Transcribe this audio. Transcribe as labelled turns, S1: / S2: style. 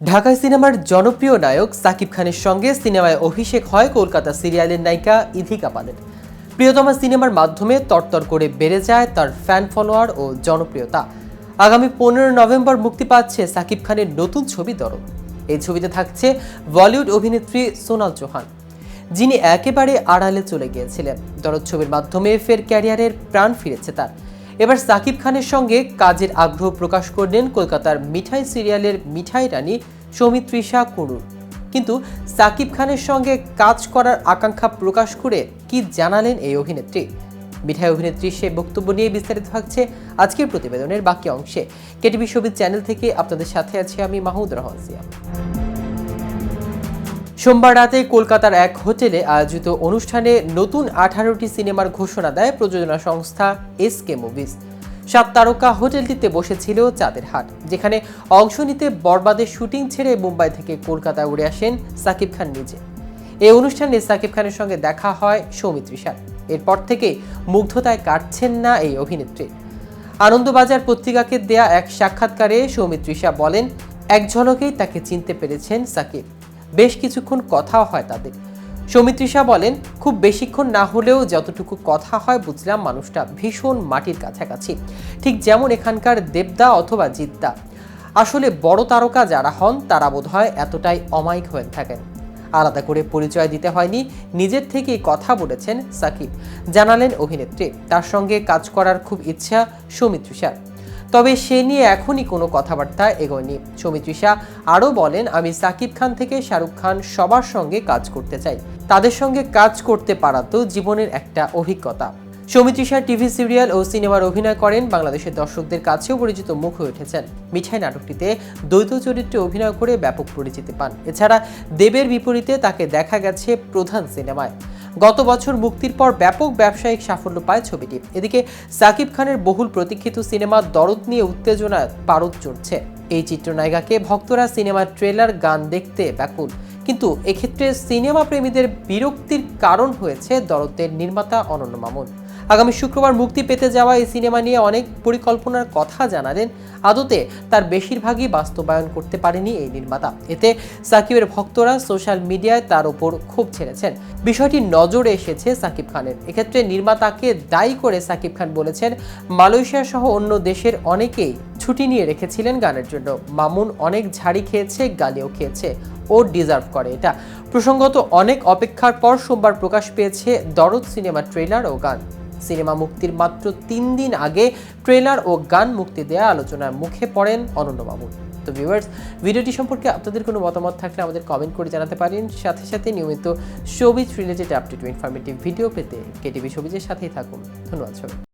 S1: ঢাকায় সিনেমার জনপ্রিয় নায়ক সাকিব খানের সঙ্গে সিনেমায় অভিষেক হয় কলকাতা সিরিয়ালের নায়িকা ইধিকা পালের প্রিয়তমা সিনেমার মাধ্যমে তরতর করে বেড়ে যায় তার ফ্যান ফলোয়ার ও জনপ্রিয়তা। আগামী পনেরো নভেম্বর মুক্তি পাচ্ছে সাকিব খানের নতুন ছবি দরদ এই ছবিতে থাকছে বলিউড অভিনেত্রী সোনাল চৌহান, যিনি একেবারে আড়ালে চলে গিয়েছিলেন। দরদ ছবির মাধ্যমে ফের ক্যারিয়ারের প্রাণ ফিরেছে তার। এবার সাকিব খানের সঙ্গে কাজের আগ্রহ প্রকাশ করলেন কলকাতার মিঠাই সিরিয়ালের মিঠাই রানী সৌমিত্রিষা কুরুর কিন্তু সাকিব খানের সঙ্গে কাজ করার আকাঙ্ক্ষা প্রকাশ করে কি জানালেন এই অভিনেত্রী? মিঠাই অভিনেত্রী সে বক্তব্য নিয়ে বিস্তারিত থাকছে আজকের প্রতিবেদনের বাকি অংশে। কেটিভি ছবির চ্যানেল থেকে আপনাদের সাথে আছি আমি মাহমুদ রহমান সিয়াম। সোমবার রাতে কলকাতার এক হোটেলে আয়োজিত অনুষ্ঠানে নতুন আঠারোটি সিনেমার ঘোষণা দেয় প্রযোজনা সংস্থা এস কে মুভিজ। সাত তারকা হোটেলটিতে বসেছিল চাঁদের হাট, যেখানে অংশ নিতে বরবাদের শুটিং ছেড়ে মুম্বাই থেকে কলকাতায় উড়ে আসেন সাকিব খান নিজে। এই অনুষ্ঠানে সাকিব খানের সঙ্গে দেখা হয় সৌমিত্রিষার এরপর থেকে মুগ্ধতায় কাটছেন না এই অভিনেত্রী। আনন্দবাজার পত্রিকাকে দেয়া এক সাক্ষাৎকারে সৌমিত্রিষা বলেন, এক ঝলকেই তাকে চিনতে পেরেছেন সাকিব। বেশ কিছুক্ষণ কথাও হয় তাদের। সৌমিত্রিষা বলেন, খুব বেশিক্ষণ না হলেও যতটুকু কথা হয় বুঝলাম মানুষটা ভীষণ মাটির কাছাকাছি। ঠিক যেমন এখানকার দেবদা অথবা জিদ্দা। আসলে বড় তারকা যারা হন, তারা বোধহয় এতটাই অমায়িক হয়ে থাকেন। আলাদা করে পরিচয় দিতে হয়নি, নিজের থেকেই কথা বলেছেন সাকিব। জানালেন অভিনেত্রী। তার সঙ্গে কাজ করার খুব ইচ্ছা সৌমিত্রিষার তবে সে নিয়ে এখনই কোনো কথাবার্তা এগোয়নি। সৌমিত্রিষা আরও বলেন, আমি সাকিব খান থেকে শাহরুখ খান সবার সঙ্গে কাজ করতে চাই। তাদের সঙ্গে কাজ করতে পারা তো জীবনের একটা অভিজ্ঞতা। সৌমিত্রিষা টিভি সিরিয়াল ও সিনেমার অভিনয় করেন, বাংলাদেশের দর্শকদের কাছেও পরিচিত মুখ হয়ে উঠেছেন। মিঠাই নাটকটিতে দ্বৈত চরিত্রে অভিনয় করে ব্যাপক পরিচিতি পান। এছাড়া দেবের বিপরীতে তাকে দেখা গেছে প্রধান সিনেমায়। গত বছর মুক্তির পর ব্যাপক ব্যবসায়িক সাফল্য পায় ছবিটি। এদিকে সাকিব খানের বহুল প্রতীক্ষিত সিনেমা দরদ নিয়ে উত্তেজনা পারদ চড়ছে। এই চিত্রনায়িকাকে ভক্তরা সিনেমার ট্রেলার, গান দেখতে ব্যাকুল। কিন্তু এক্ষেত্রে সিনেমা প্রেমীদের বিরক্তির কারণ হয়েছে দরদের নির্মাতা অনন্য মামুন। আগামী শুক্রবার মুক্তি পেতে যাওয়া এই সিনেমা নিয়ে অনেক পরিকল্পনার কথা জানালেন। আদতে তার বেশিরভাগই বাস্তবায়ন করতে পারেনি এই নির্মাতা। এতে সাকিবের ভক্তরা সোশ্যাল মিডিয়ায় তার ওপর ক্ষোভ ছেড়েছেন। বিষয়টি নজরে এসেছে সাকিব খানের। এক্ষেত্রে নির্মাতাকে দায়ী করে সাকিব খান বলেছেন, মালয়েশিয়া সহ অন্য দেশের অনেকেই ছুটি নিয়ে রেখেছিলেন গানের জন্য। মামুন অনেক ঝাড়ি খেয়েছে, গালিও খেয়েছে। ও ডিজার্ভ করে এটা। প্রসঙ্গত অনেক অপেক্ষার পর সোমবার প্রকাশ পেয়েছে দরদ সিনেমা ট্রেলার ও গান। সিনেমা মুক্তির মাত্র তিন দিন আগে ট্রেলার ও গান মুক্তি দেওয়া আলোচনার মুখে পড়েন অনন্য মামুন তো ভিউয়ার্স ভিডিওটি সম্পর্কে আপনাদের কোনো মতামত থাকলে আমাদের কমেন্ট করে জানাতে পারেন। সাথে সাথে নিয়মিত showbiz related update informative video পেতে কেটিভি শোবিজের সাথেই থাকুন। ধন্যবাদ সবাই